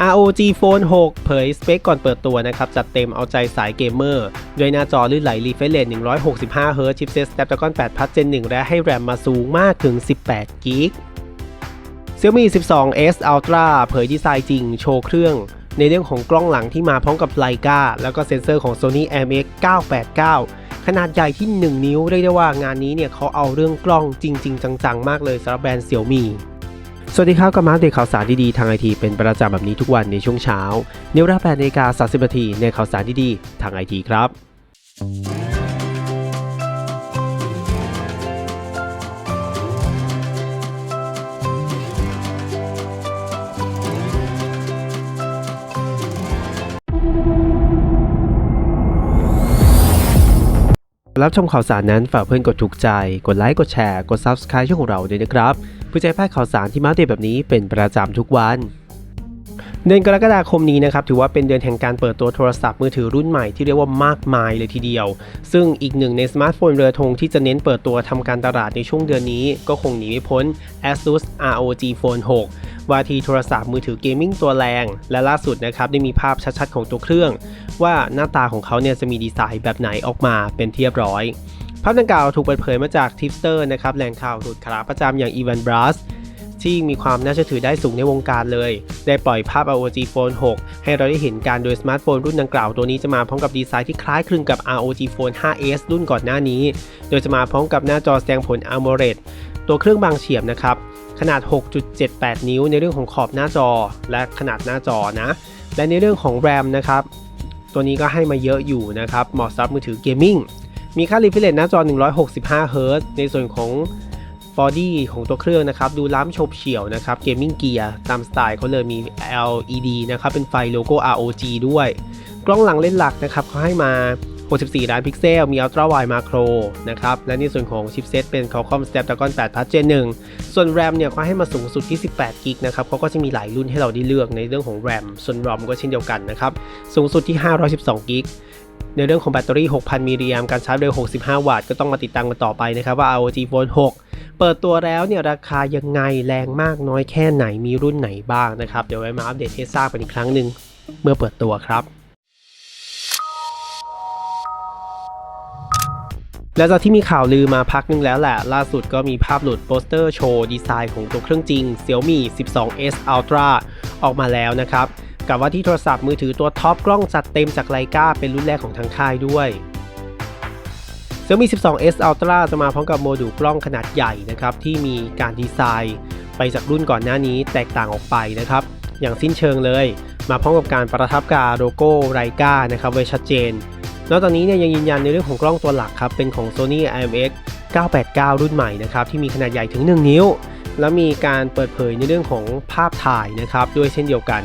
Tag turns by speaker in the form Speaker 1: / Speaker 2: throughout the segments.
Speaker 1: ROG Phone 6 เผยสเปคก่อนเปิดตัวนะครับ จัดเต็มเอาใจสายเกมเมอร์ ด้วยหน้าจอลื่นไหล refresh rate 165 Hz ชิปเซต Snapdragon 8 Plus Gen 1 และให้แรมมาสูงมากถึง 18 g b Xiaomi 12s Ultra เผยดีไซน์จริง โชว์เครื่อง ในเรื่องของกล้องหลังที่มาพร้อมกับไลกาแล้วก็เซ็นเซอร์ของ Sony IMX 989 ขนาดใหญ่ที่ 1 นิ้วเรียกได้ว่างานนี้เนี่ยเขาเอาเรื่องกล้องจริง ๆ จังๆ มากเลยสำหรับแบรนด์ Xiaomi สวัสดีครับกับมาเดตข่าวสารดีๆทางไอทีเป็นประจำแบบนี้ทุกวันในช่วงเช้าในเวลา8นาฬิกา30นาทีในข่าวสารดีๆทางไอทีครับ รับชมข่าวสารนั้นฝากเพื่อนกดถูกใจ กดไลค์ กดแชร์ กด Subscribe ช่องของเราด้วยนะครับ เพื่อจะให้พลาดข่าวสารที่มาเดตแบบนี้เป็นประจำทุกวันเดือนกรกฎาคมนี้นะครับถือว่าเป็นเดือนแห่งการเปิดตัวโทรศัพท์มือถือรุ่นใหม่ที่เรียกว่ามากมายเลยทีเดียว ซึ่งอีกหนึ่งในสมาร์ทโฟนเรือธงที่จะเน้นเปิดตัวทำการตลาดในช่วงเดือนนี้ ก็คงหนีไม่พ้น ASUS ROG Phone 6วาทีโทรศัพท์มือถือเกมมิ่งตัวแรง และล่าสุดนะครับได้มีภาพชัดๆ ของตัวเครื่อง ว่าหน้าตาของเขาเนี่ยจะมีดีไซน์แบบไหนออกมาเป็นที่เรียบร้อย ภาพดังกล่าวถูกเปิดเผยมาจากทิปสเตอร์นะครับแหล่งข่าวหลุดขาประจำอย่างอีวานบรัสที่มีความน่าเชื่อถือได้สูงในวงการเลย ได้ปล่อยภาพ ROG Phone 6 ให้เราได้เห็นการโดยสมาร์ทโฟนรุ่นดังกล่าวตัวนี้จะมาพร้อมกับดีไซน์ที่คล้ายคลึงกับ ROG Phone 5s รุ่นก่อนหน้านี้ โดยจะมาพร้อมกับหน้าจอแสดงผล AMOLED ตัวเครื่องบางเฉียบนะครับ ขนาด 6.78 นิ้วในเรื่องของขอบหน้าจอและขนาดหน้าจอนะ และในเรื่องของ RAM นะครับ ตัวนี้ก็ให้มาเยอะอยู่นะครับ เหมาะสำหรับมือถือเกมมิ่ง มีค่า refresh หน้าจอ 165 Hz ในส่วนของบอดี้ของตัวเครื่องนะครับ ดูล้ำโฉบเฉี่ยวนะครับเกมมิ่งเกียร์ตามสไตล์เขาเลยมี LED นะครับ เป็นไฟโลโก้ ROG ด้วย กล้องหลังเลนส์หลักนะครับเขาให้มา 64 ล้านพิกเซล มี Ultra Wide Macro นะครับ และในส่วนของชิปเซตเป็น Qualcomm Snapdragon 8 Plus Gen 1 ส่วน RAM เนี่ยเขาให้มาสูงสุดที่ 18 กิกนะครับเขาก็จะมีหลายรุ่นให้เราได้เลือกในเรื่องของ RAM ส่วน ROM ก็เช่นเดียวกันนะครับ สูงสุดที่ 512 กิก ในเรื่องของแบตเตอรี่ 6,000 มิลลิแอมป์การชาร์จเร็ว 65 วัตต์ ก็ต้องมาติดตามกันต่อไปนะครับว่า ROG Phone 6 เปิดตัวแล้วเนี่ยราคายังไงแรงมากน้อยแค่ไหนมีรุ่นไหนบ้างนะครับ เดี๋ยวไว้มาอัปเดตให้ทราบกันอีกครั้งหนึ่งเมื่อเปิดตัวครับและจากที่มีข่าวลือมาพักนึงแล้วแหละ ล่าสุดก็มีภาพหลุดโปสเตอร์โชว์ดีไซน์ของตัวเครื่องจริง Xiaomi 12s Ultra ออกมาแล้วนะครับ กับว่าที่โทรศัพท์มือถือตัวท็อปกล้องจัดเต็มจากไลกาเป็นรุ่นแรกของทางค่ายด้วย Xiaomi 12s Ultra จะมาพร้อมกับโมดูลกล้องขนาดใหญ่นะครับที่มีการดีไซน์ไปจากรุ่นก่อนหน้านี้แตกต่างออกไปนะครับ อย่างสิ้นเชิงเลย มาพร้อมกับการประทับกาโลโก้ไลกานะครับไว้ชัดเจน นอกจากนี้เนี่ยยังยืนยันในเรื่องของกล้องตัวหลักครับเป็นของ Sony IMX 989 รุ่นใหม่นะครับที่มีขนาดใหญ่ถึง 1 นิ้ว และมีการเปิดเผยในเรื่องของภาพถ่ายนะครับด้วยเช่นเดียวกัน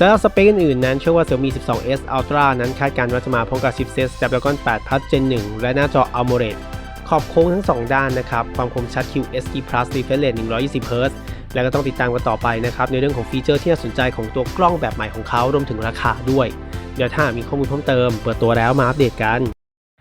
Speaker 1: สำหรับสเปคอื่นๆนั้นเชื่อว่า Xiaomi 12s Ultra นั้นคาดการณ์ว่าจะมาพร้อมกับชิปเซต Snapdragon 8 Plus Gen 1 และหน้าจอ AMOLED ขอบโค้งทั้ง 2 ด้านนะครับ ความคมชัด QHD Plus refresh rate 120 Hz แล้วก็ต้องติดตามกันต่อไปนะครับ ในเรื่องของฟีเจอร์ที่น่าสนใจของตัวกล้องแบบใหม่ของเขารวมถึงราคาด้วย เดี๋ยวถ้ามีข้อมูลเพิ่มเติม เปิดตัวแล้วมาอัปเดตกัน